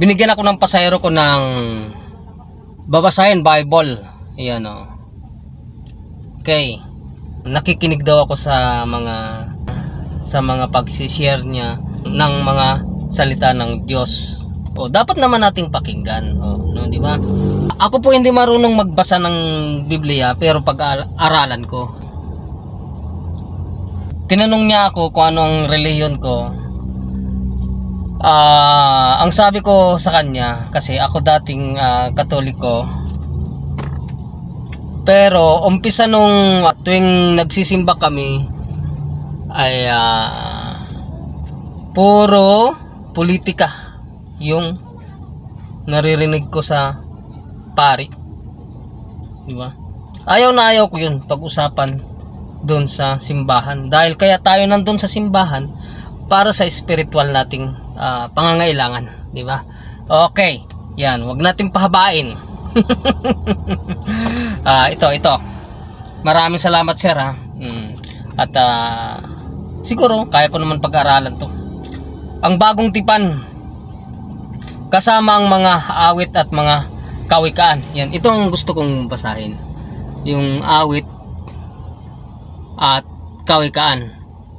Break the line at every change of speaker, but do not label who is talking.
binigyan ako ng pasahero ko ng babasahin Bible. Ayan o. Okay. Nakikinig daw ako sa mga sa mga pag-share niya ng mga salita ng Diyos. O dapat naman nating pakinggan, o, no, di ba? Ako po hindi marunong magbasa ng Biblia pero pag-aralan ko. Tinanong niya ako kung anong reliyon ko. Ah, ang sabi ko sa kanya kasi ako dating ah, Katoliko. Pero umpisa nung tuwing nagsisimba kami ay ah, puro politika yung naririnig ko sa pari. Di ba? Ayaw na ayaw ko yun pag-usapan doon sa simbahan. Dahil kaya tayo nandun sa simbahan para sa spiritual nating ah, pangangailangan. Di ba? Okay. Yan. Huwag natin pahabain. Ah, ito, ito. Maraming salamat sir ha. Mm. At ah, siguro kaya ko naman pag-aralan to. Ang bagong tipan kasama ang mga awit at mga kawikaan. Yan, ito ang gusto kong basahin. Yung awit at kawikaan.